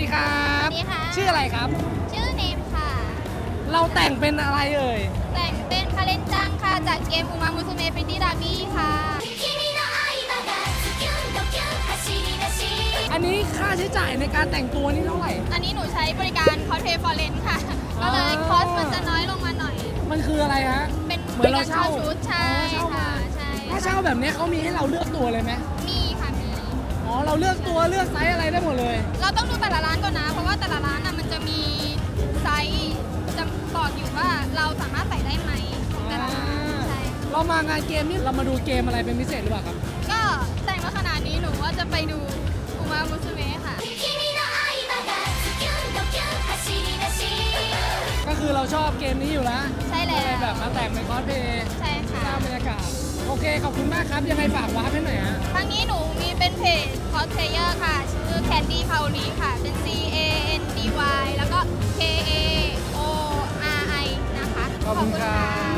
ดีครับ สวัสดีค่ะ ชื่ออะไรครับ ชื่อเนมค่ะ เราแต่งเป็นอะไรเอ่ย แต่งเป็นคาเลนจังค่ะ จากเกมอุมามุสุเมะพิตี้ดาบี้ค่ะอันนี้ค่าใช้จ่ายในการแต่งตัวนี่เท่าไหร่ อันนี้หนูใช้บริการคอสเพย์ฟอร์เรนค่ะ อ๋ก็อเลยคอสมันจะน้อยลงมาหน่อย มันคืออะไรฮะ เป็นเหมืบอนริเราการเช่าเช่าชุดใช่อ๋อเช่ามา ค่ะ ใช่ถ้าเช่าแบบนี้เขามีให้เราเลือกตัวเลยไหมมีค่ะมี อ๋อ เราเลือกตัวเลือกไซส์อะไรได้หมดเลย เราต้องดูแต่ละ ร้านก่อนนะ เพราะว่าแต่ละร้านน่ะมันจะมีไซส์จะบอกอยู่ว่าเราสามารถใส่ได้ไหมของแต่ละร้านใช่เรามางานเกมนี่เรามาดูเกมอะไรเป็นพิเศษหรือเปล่าครับ ก็แต่งมาขนาดนี้หนูว่าจะไปดูอุมามุสุเมะค่ะ ก็คือเราชอบเกมนี้อยู่แล้วใช่ก็แล้เลยวแบบมาแต่งเป็นคอสเพย์ใช่ค่ะสร้างบรรยากาศโอเคขอบคุณมากครับยังไงฝากวาร์ปให้หน่อยฮะครั้งนี้หนูมีเป็นเพจคอสเพลเยอร์ค่ะ ชื่อ Candy p a u l i ค่ะ เป็น C ขอบคุณครับ